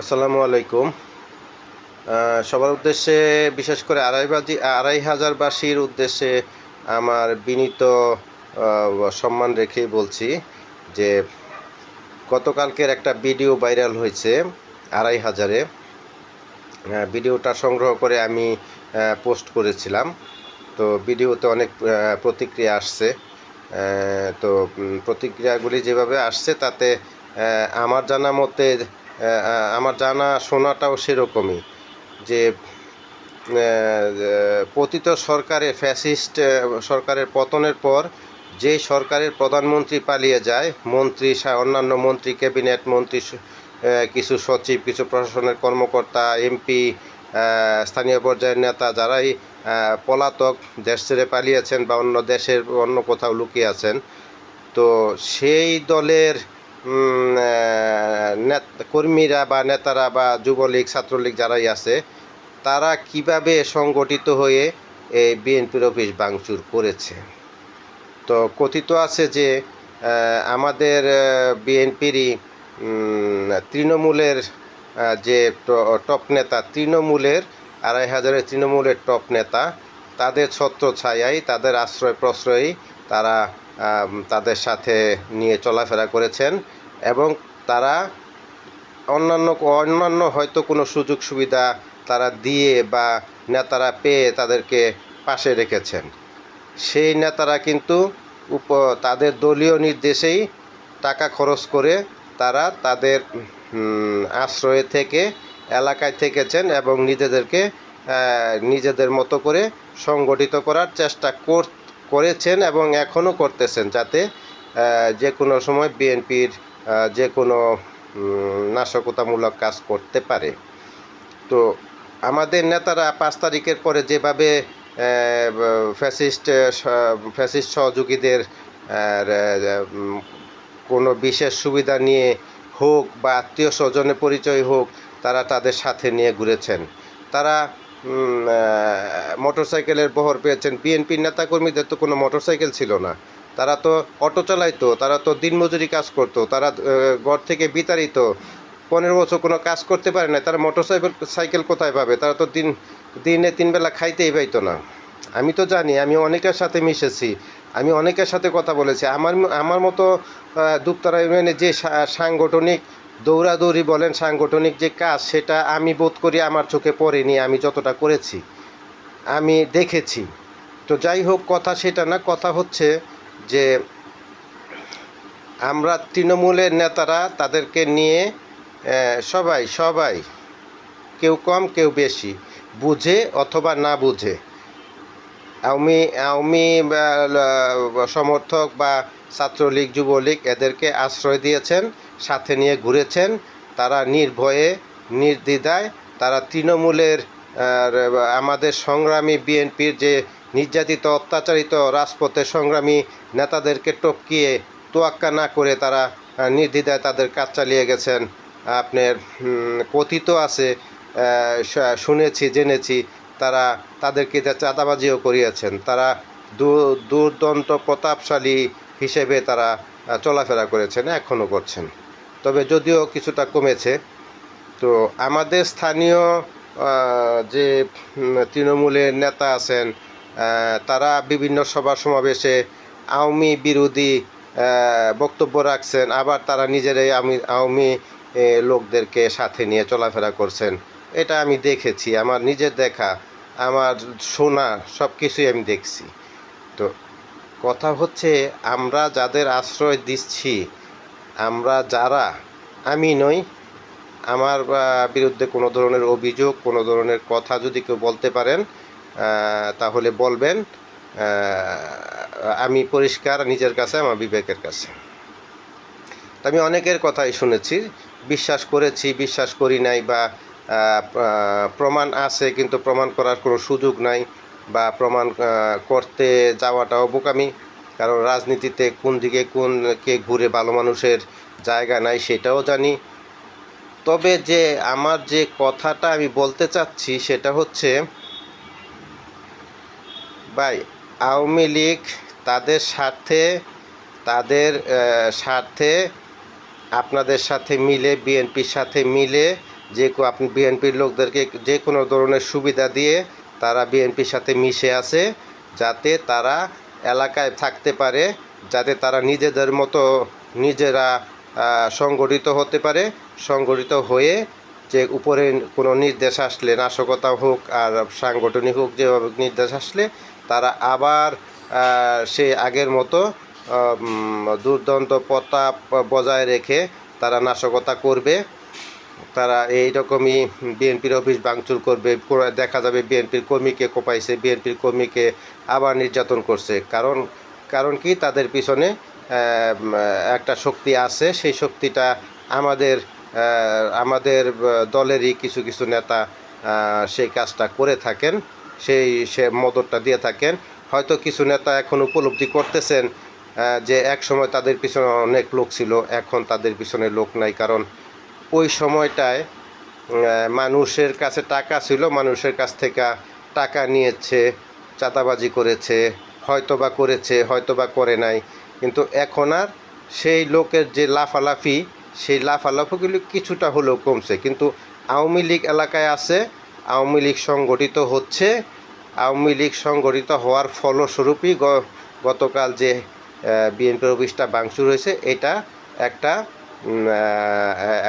আসসালামু আলাইকুম। সবার উদ্দেশ্যে বিশেষ করে আড়াইবাজি আড়াই হাজারবাসীর উদ্দেশ্যে আমার বিনীত সম্মান রেখেই বলছি যে গতকালকের একটা ভিডিও ভাইরাল হয়েছে আড়াই হাজারে। ভিডিওটা সংগ্রহ করে আমি পোস্ট করেছিলাম। তো ভিডিওতে অনেক প্রতিক্রিয়া আসছে। তো প্রতিক্রিয়াগুলি যেভাবে আসছে তাতে আমার জানা মতে আমার জানা শোনাটাও সেরকমই যে পতিত সরকারের ফ্যাসিস্ট সরকারের পতনের পর যেই সরকারের প্রধানমন্ত্রী পালিয়ে যায়, মন্ত্রী অন্যান্য মন্ত্রী, ক্যাবিনেট মন্ত্রী কিছু সচিব, কিছু প্রশাসনের কর্মকর্তা, এমপি স্থানীয় পর্যায়ের নেতা যারাই পলাতক দেশ ছেড়ে পালিয়েছেন বা অন্য দেশের অন্য কোথাও লুকিয়ে আছেন, তো সেই দলের কর্মীরা বা নেতারা বা যুবলীগ, ছাত্রলীগ যারাই আছে, তারা কীভাবে সংগঠিত হয়ে এই বিএনপির অফিস ভাঙচুর করেছে? তো কথিত আছে যে আমাদের বিএনপিরই তৃণমূলের যে টপ নেতা, তৃণমূলের, আড়াই হাজারের তৃণমূলের টপ নেতা, তাদের ছত্র ছায়াই তাদের আশ্রয় প্রশ্রয়ই তারা তাদের সাথে নিয়ে চলাফেরা করেছেন এবং তারা অন্যান্য অন্যান্য হয়তো কোনো সুযোগ সুবিধা তারা দিয়ে বা নেতারা পেয়ে তাদেরকে পাশে রেখেছেন। সেই নেতারা কিন্তু উপ, তাদের দলীয় নির্দেশেই টাকা খরচ করে তারা তাদের আশ্রয়ে থেকে এলাকায় থেকেছেন এবং নিজেদেরকে নিজেদের মতো করে সংগঠিত করার চেষ্টা কর করেছেন এবং এখনও করতেছেন যাতে যে কোনো সময় বিএনপির যে কোনো নাশকতামূলক কাজ করতে পারে। তো আমাদের নেতারা পাঁচ তারিখের পরে যেভাবে ফ্যাসিস্ট ফ্যাসিস্ট সহযোগীদের কোনো বিশেষ সুবিধা নিয়ে হোক বা আত্মীয় স্বজনের পরিচয় হোক, তারা তাদের সাথে নিয়ে ঘুরেছেন। তারা মোটর সাইকেলের বহর পেয়েছেন বিএনপির নেতাকর্মীদের তো কোনো মোটর সাইকেল ছিল না। তারা তো অটো চালাইতো, তারা তো দিনমজুরি কাজ করতো, তারা ঘর থেকে বিতাড়িত, পনেরো বছর কোনো কাজ করতে পারে না, তারা মোটর সাইকেল কোথায় পাবে? তারা তো দিন, দিনে তিনবেলা খাইতেই পাইতো না। আমি তো জানি, আমি অনেকের সাথে মিশেছি, আমি অনেকের সাথে কথা বলেছি। আমার আমার মতো দুপতারা ইউনিয়নে যে সাংগঠনিক দৌড়াদৌড়ি বলেন সাংগঠনিক যে কাজ, সেটা আমি বোধ করি আমার চোখে পড়েনি, আমি যতটা করেছি, আমি দেখেছি। তো যাই হোক, কথা সেটা না, কথা হচ্ছে যে আমরা তৃণমূলের নেতারা তাদেরকে নিয়ে সবাই সবাই, কেউ কম, কেউ বেশি, বুঝে অথবা না বুঝে, আওয়ামী আওয়ামী সমর্থক বা ছাত্রলীগ, যুবলীগ এদেরকে আশ্রয় দিয়েছেন। সাথে নিয়ে ঘুরেছেন। তারা নির্ভয়ে, নির্দ্বিধায়, তারা তৃণমূলের আমাদের সংগ্রামী বিএনপির যে নির্যাতিত, অত্যাচারিত রাজপথের সংগ্রামী নেতাদেরকে টপকিয়ে তোয়াক্কা না করে তারা নির্দ্বিধায় তাদের কাজ চালিয়ে গেছেন। আপনার কথিত আছে শুনেছি, জেনেছি, তারা তাদেরকে চাঁদাবাজিও করিয়েছেন। তারা দুর্দন্ত প্রতাপশালী হিসেবে তারা চলাফেরা করেছেন এখনও করছেন। তবে যদিও কিছুটা কমেছে। তো আমাদের স্থানীয় যে তৃণমূলের নেতা আছেন তারা বিভিন্ন সভা সমাবেশে আওয়ামী বিরোধী বক্তব্য রাখছেন। আবার তারা নিজেরাই আমি, আওয়ামী লোকদেরকে সাথে নিয়ে চলাফেরা করছেন। এটা আমি দেখেছি। আমার নিজের দেখা, আমার শোনা সব কিছুই আমি দেখছি। তো কথা হচ্ছে, আমরা যাদের আশ্রয় দিচ্ছি আমরা যারা আমি নই, আমার বিরুদ্ধে কোনো ধরনের অভিযোগ, কোনো ধরনের কথা যদি কেউ বলতে পারেন তাহলে বলবেন আমি পরিষ্কার নিজের কাছে, আমার বিবেকের কাছে। তো আমি অনেকের কথাই শুনেছি, বিশ্বাস করেছি, বিশ্বাস করি নাই বা প্রমাণ আছে, কিন্তু প্রমাণ করার কোনো সুযোগ নাই বা প্রমাণ করতে যাওয়াটাও বোকামি। কারণ রাজনীতিতে কোন দিকে কোন কে ঘুরে ভালো মানুষের জায়গা নাই সেটাও জানি। তবে যে আমার যে কথাটা আমি বলতে চাচ্ছি সেটা হচ্ছে, ভাই, আওয়ামী লীগ তাদের স্বার্থে তাদের স্বার্থে আপনাদের সাথে মিলে, বিএনপির সাথে মিলে, যে আপনি বিএনপির লোকদেরকে যে কোনো ধরনের সুবিধা দিয়ে তারা বিএনপির সাথে মিশে আছে, যাতে তারা এলাকায় থাকতে পারে, যাতে তারা নিজেদের মতো নিজেরা সংগঠিত হতে পারে, সংগঠিত হয়ে যে উপরে কোনো নির্দেশ আসলে, নাশকতা হোক আর সাংগঠনিক হোক, যেভাবে নির্দেশ আসলে, তারা আবার সে আগের মতো দুর্দান্ত প্রতাপ বজায় রেখে তারা নাশকতা করবে। তারা এইরকমই বিএনপির অফিস ভাঙচুর করবে, দেখা যাবে বিএনপির কর্মীকে কোপাইছে, বিএনপির কর্মীকে আবার নির্যাতন করছে। কারণ কারণ কি? তাদের পিছনে একটা শক্তি আছে। সেই শক্তিটা আমাদের আমাদের দলেরই কিছু কিছু নেতা সেই কাজটা করে থাকেন। সেই, সে মদতটা দিয়ে থাকেন। হয়তো কিছু নেতা এখন উপলব্ধি করতেছেন যে এক সময় তাদের পিছনে অনেক লোক ছিল, এখন তাদের পিছনে লোক নাই। কারণ ওই সময়টায় মানুষের কাছে টাকা ছিল, মানুষের কাছ থেকে টাকা নিয়েছে চাঁদাবাজি করেছে, হয়তোবা করেছে, হয়তোবা করে নাই। কিন্তু এখন আর সেই লোকের যে লাফালাফি, সেই লাফালাফিগুলি কিছুটা হলেও কমছে। কিন্তু আওয়ামী লীগ এলাকায় আছে, আওয়ামী লীগ সংগঠিত হচ্ছে। আওয়ামী লীগ সংগঠিত হওয়ার ফলস্বরূপই গতকাল যে বিএনপির অফিসটা ভাঙচুর হয়েছে, এটা একটা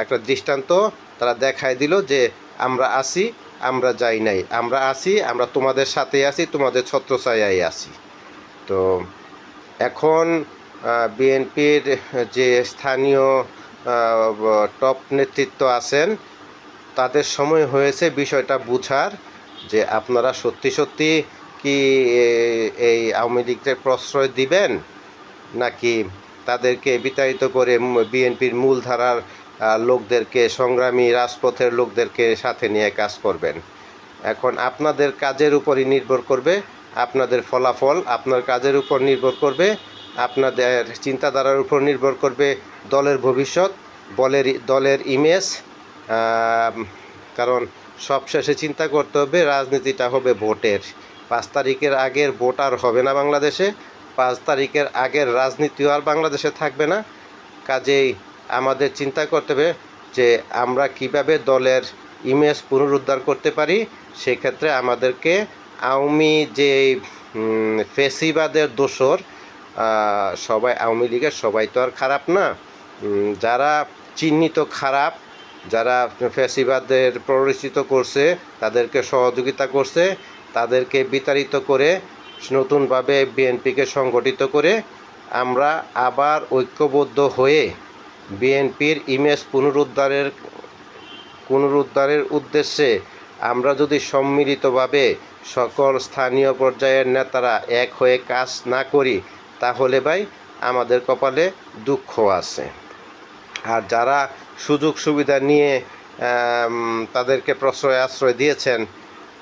একটা দৃষ্টান্ত তারা দেখায় দিল যে আমরা আসি আমরা যাই নাই। আমরা আসি আমরা তোমাদের সাথে আছি, তোমাদের ছত্রছায়ায় আছি। তো এখন বিএনপির যে স্থানীয় টপ নেতৃত্ব আছেন, তাদের সময় হয়েছে বিষয়টা বুঝার যে আপনারা সত্যি সত্যি কি এই আওয়ামী লীগকে প্রশ্রয় দিবেন? নাকি তাদেরকে বিতাড়িত করে বিএনপির মূলধারার লোকদেরকে, সংগ্রামী রাজপথের লোকদেরকে সাথে নিয়ে কাজ করবেন। এখন আপনাদের কাজের উপরই নির্ভর করবে, আপনাদের ফলাফল আপনার কাজের উপর নির্ভর করবে, আপনাদের চিন্তাধারার উপর নির্ভর করবে দলের ভবিষ্যৎ, বলের দলের ইমেজ কারণ সবশেষে চিন্তা করতে হবে রাজনীতিটা হবে ভোটের। পাঁচ তারিখের আগের ভোট আর হবে না বাংলাদেশে, পাঁচ তারিখের আগের রাজনীতিও আর বাংলাদেশে থাকবে না। কাজেই আমাদের চিন্তা করতে হবে যে আমরা কীভাবে দলের ইমেজ পুনরুদ্ধার করতে পারি সেক্ষেত্রে আমাদেরকে আওয়ামী যে ফেসিবাদের আহ, সবাই আওয়ামী লীগের সবাই তো আর খারাপ না। যারা চিহ্নিত খারাপ যারা ফেসিবাদের প্ররোচিত করছে তাদেরকে সহযোগিতা করছে তাদেরকে বিতাড়িত করে নতুনভাবে বিএনপিকে সংগঠিত করে আমরা আবার ঐক্যবদ্ধ হয়ে বিএনপির ইমেজ পুনরুদ্ধারের পুনরুদ্ধারের উদ্দেশ্যে আমরা যদি সম্মিলিতভাবে সকল স্থানীয় পর্যায়ের নেতারা এক হয়ে কাজ না করি, তাহলে ভাই আমাদের কপালে দুঃখ আছে। আর যারা সুযোগ সুবিধা নিয়ে তাদেরকে প্রশ্রয় আশ্রয় দিয়েছেন,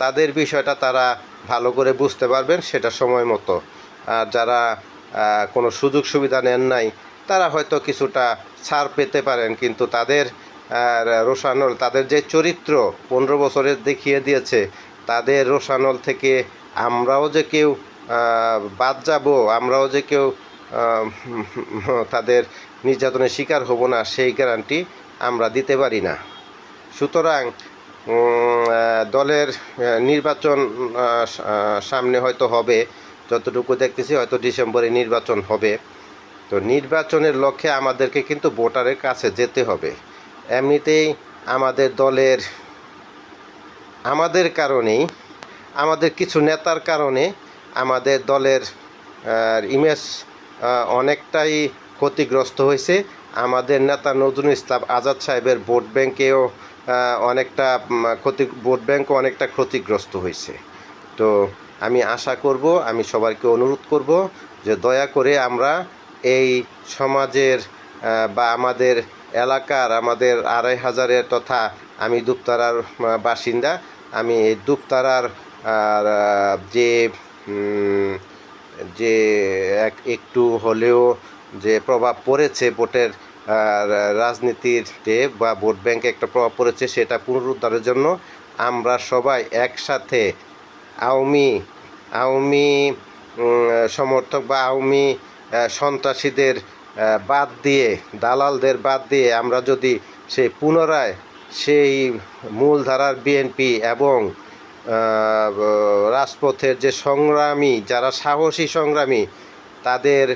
তাদের বিষয়টা তারা ভালো করে বুঝতে পারবেন সেটা সময় মতো। আর যারা কোনো সুযোগ সুবিধা নেন নাই তারা হয়তো কিছুটা ছাড় পেতে পারেন, কিন্তু তাদের রোশানল, তাদের যে চরিত্র পনেরো বছরের দেখিয়ে দিয়েছে, তাদের রোশানল থেকে আমরাও যে কেউ বাদ যাব, আমরাও যে কেউ তাদের নির্যাতনের শিকার হব না, সেই গ্যারান্টি আমরা দিতে পারি না। সুতরাং দলের নির্বাচন সামনে হয়তো হবে, যতটুকু দেখতেছি হয়তো ডিসেম্বরে নির্বাচন হবে। তো নির্বাচনের লক্ষ্যে আমাদেরকে কিন্তু ভোটারের কাছে যেতে হবে। এমনিতেই আমাদের দলের আমাদের কারণেই আমাদের কিছু নেতার কারণে আমাদের দলের ইমেজ অনেকটাই ক্ষতিগ্রস্ত হয়েছে। আমাদের নেতা নজরুল ইসলাম আজাদ সাহেবের ভোট ব্যাংকেও আহ, অনেকটা ক্ষতি ভোট ব্যাংকও অনেকটা ক্ষতিগ্রস্ত হয়েছে। তো আমি আশা করব আমি সবাইকে অনুরোধ করব যে দয়া করে আমরা এই সমাজের বা আমাদের এলাকার, আমাদের আড়াই হাজারের তথা আমি দুপতারার বাসিন্দা। আমি এই দুপতারার যে যে এক, একটু হলেও যে প্রভাব পড়েছে ভোটের রাজনীতিতে বা ভোট ব্যাংকে একটা প্রভাব পড়েছে সেটা পুনরুদ্ধারের জন্য আমরা সবাই একসাথে আওয়ামী আওয়ামী সমর্থক বা আওয়ামী সন্ত্রাসীদের বাদ দিয়ে, দালালদের বাদ দিয়ে আমরা যদি সেই পুনরায় সেই মূলধারার বিএনপি এবং রাজপথের যে সংগ্রামী, যারা সাহসী সংগ্রামী, তাদের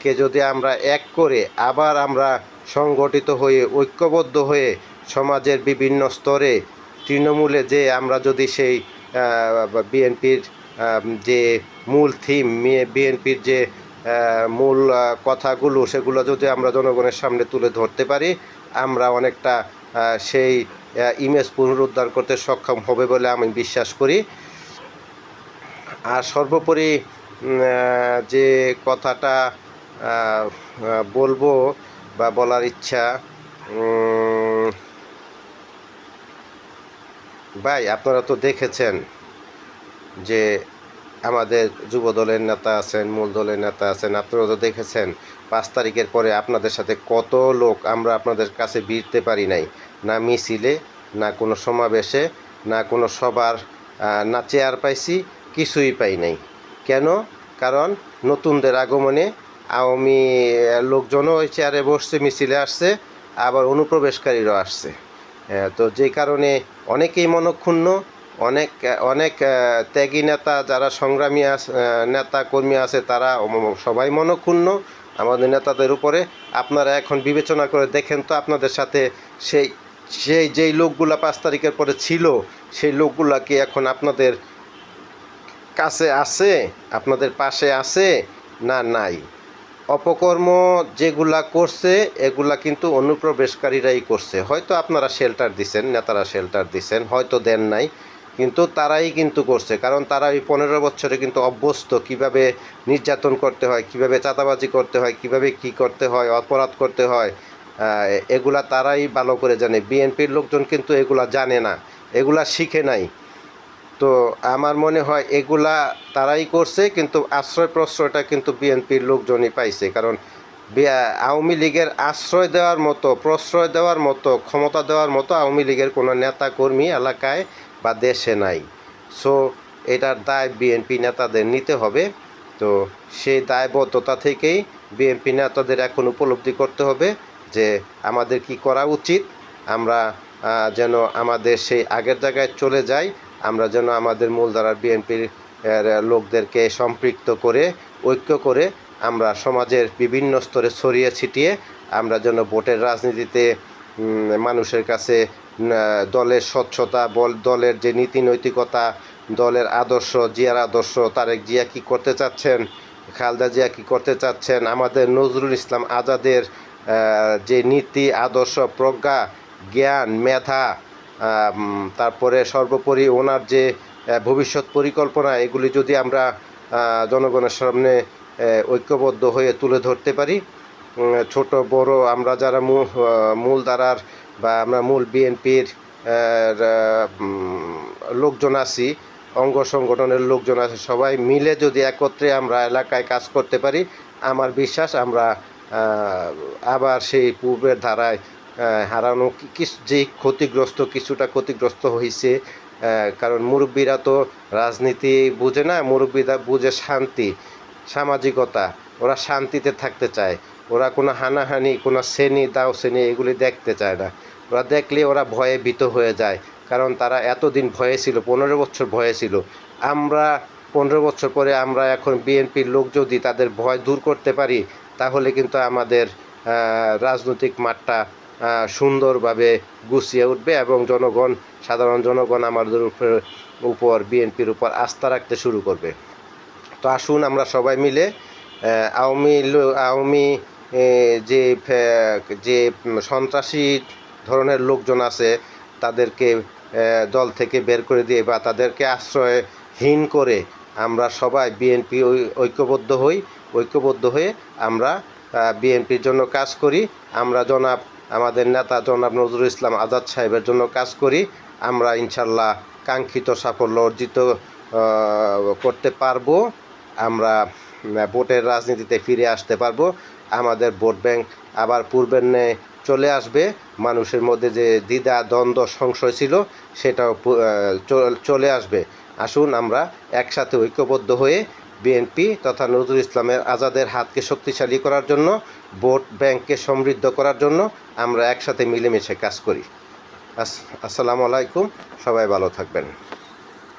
কে যদি আমরা এক করে আবার আমরা সংগঠিত হয়ে, ঐক্যবদ্ধ হয়ে সমাজের বিভিন্ন স্তরে তৃণমূলে যে আমরা যদি সেই বিএনপির যে মূল থিম বিএনপির যে মূল কথাগুলো সেগুলো যদি আমরা জনগণের সামনে তুলে ধরতে পারি, আমরা অনেকটা সেই ইমেজ পুনরুদ্ধার করতে সক্ষম হবে বলে আমি বিশ্বাস করি। আর সর্বোপরি যে কথাটা বলব বা বলার ইচ্ছা ভাই, আপনারা তো দেখেছেন যে আমাদের যুব দলের নেতা আছেন, মূল দলের নেতা আছেন আপনারা তো দেখেছেন, পাঁচ তারিখের পরে আপনাদের সাথে কত লোক আমরা আপনাদের কাছে ভিড়তে পারি নাই। না মিছিলে, না কোনো সমাবেশে, না কোনো সবার না চেয়ার পাইছি, কিছুই পাই নাই। কেন? কারণ নতুনদের আগমনে আওয়ামী লোকজনও ওই চেয়ারে বসছে, মিছিলে আসছে, আবার অনুপ্রবেশকারীরাও আসছে। তো যে কারণে অনেকেই মনক্ষুণ্ণ অনেক অনেক ত্যাগী নেতা যারা সংগ্রামী নেতা কর্মী আছে, তারা সবাই মনক্ষুণ্ণ। আমাদের নেতাদের উপরে আপনারা এখন বিবেচনা করে দেখেন তো আপনাদের সাথে সেই সেই, যেই লোকগুলা পাঁচ তারিখের পরে ছিল, সেই লোকগুলা কি এখন আপনাদের কাছে আছে? আপনাদের পাশে আছে? না, নাই। অপকর্ম যেগুলা করছে, এগুলা কিন্তু অনুপ্রবেশকারীরাই করছে। হয়তো আপনারা শেল্টার দিছেন, নেতারা শেল্টার দিছেন, হয়তো দেন নাই। কিন্তু তারাই কিন্তু করছে। কারণ তারা এই পনেরো বছরে কিন্তু অভ্যস্ত। কীভাবে নির্যাতন করতে হয়, কীভাবে চাঁদাবাজি করতে হয়, কীভাবে কি করতে হয়, অপরাধ করতে হয় এগুলা তারাই ভালো করে জানে। বিএনপির লোকজন কিন্তু এগুলা জানে না, এগুলা শিখে নাই। তো আমার মনে হয় এগুলা তারাই করছে, কিন্তু আশ্রয় প্রশ্রয়টা কিন্তু বিএনপির লোকজনই পাইছে। কারণ আওয়ামী লীগের আশ্রয় দেওয়ার মতো, প্রশ্রয় দেওয়ার মতো, ক্ষমতা দেওয়ার মতো আওয়ামী লীগের কোনো নেতা কর্মী এলাকায় বা দেশে নাই। সো এটার দায় বিএনপি নেতাদের নিতে হবে। তো সেই দায়বদ্ধতা থেকেই বিএনপি নেতাদের এখন উপলব্ধি করতে হবে যে আমাদের কি করা উচিত। আমরা যেন আমাদের সেই আগের জায়গায় চলে যাই। আমরা যেন আমাদের মূলধারার বিএনপির লোকদেরকে সম্পৃক্ত করে, ঐক্য করে আমরা সমাজের বিভিন্ন স্তরে ছড়িয়ে ছিটিয়ে আমরা যেন ভোটের রাজনীতিতে মানুষের কাছে দলের স্বচ্ছতা, বল, দলের যে নীতি নৈতিকতা, দলের আদর্শ, জিয়ার আদর্শ, তারেক জিয়া কি করতে চাচ্ছেন, খালদা জিয়া কি করতে চাচ্ছেন, আমাদের নজরুল ইসলাম আজাদের যে নীতি, আদর্শ, প্রজ্ঞা, জ্ঞান, মেধা তারপরে সর্বোপরি ওনার যে ভবিষ্যৎ পরিকল্পনা, এগুলি যদি আমরা জনগণের সামনে ঐক্যবদ্ধ হয়ে তুলে ধরতে পারি। ছোট বড় আমরা যারা মূল আহ, মূল ধারার বা আমরা মূল বিএনপির লোকজন আছি অঙ্গ সংগঠনের লোকজন আছে সবাই মিলে যদি একত্রে আমরা এলাকায় কাজ করতে পারি আমার বিশ্বাস আমরা আবার সেই পূর্বের ধারায় হারানো কিছু যে ক্ষতিগ্রস্ত কিছুটা ক্ষতিগ্রস্ত হয়েছে কারণ মুরব্বীরা তো রাজনীতি বুঝে না মুরব্বীরা বুঝে শান্তি। সামাজিকতা, ওরা শান্তিতে থাকতে চায়। ওরা কোনো হানাহানি, কোনো শ্রেণি দাও শ্রেণি এগুলি দেখতে চায় না। ওরা দেখলে ওরা ভয়ে ভীত হয়ে যায়, কারণ তারা এতদিন ভয়ে ছিল, পনেরো বছর ভয়ে ছিল। আমরা পনেরো বছর পরে আমরা এখন বিএনপির লোক যদি তাদের ভয় দূর করতে পারি, তাহলে কিন্তু আমাদের রাজনৈতিক মাঠটা সুন্দরভাবে গুছিয়ে উঠবে এবং জনগণ, সাধারণ জনগণ আমাদের উপর, বিএনপির উপর আস্থা রাখতে শুরু করবে। তো আসুন আমরা সবাই মিলে আওয়ামী আওয়ামী যে যে সন্ত্রাসী ধরনের লোকজন আছে, তাদেরকে দল থেকে বের করে দিয়ে বা তাদেরকে আশ্রয়হীন করে আমরা সবাই বিএনপি ঐক্যবদ্ধ হই, ঐক্যবদ্ধ হয়ে আমরা বিএনপির জন্য কাজ করি, আমরা জনাব, আমাদের নেতা জনাব নজরুল ইসলাম আজাদ সাহেবের জন্য কাজ করি, আমরা ইনশাল্লাহ কাঙ্ক্ষিত সাফল্য অর্জিত করতে পারব। আমরা ভোটের রাজনীতিতে ফিরে আসতে পারব। আমাদের ভোট ব্যাংক আবার পূর্বের ন্যায় চলে আসবে। মানুষের মধ্যে যে দ্বিধা, দ্বন্দ্ব, সংশয় ছিল, সেটাও চলে আসবে। আসুন আমরা একসাথে ঐক্যবদ্ধ হয়ে বিএনপি তথা নজরুল ইসলামের আজাদের হাতকে শক্তিশালী করার জন্য, ভোট ব্যাংককে সমৃদ্ধ করার জন্য আমরা একসাথে মিলেমিশে কাজ করি। আস- আসসালামু আলাইকুম। সবাই ভালো থাকবেন।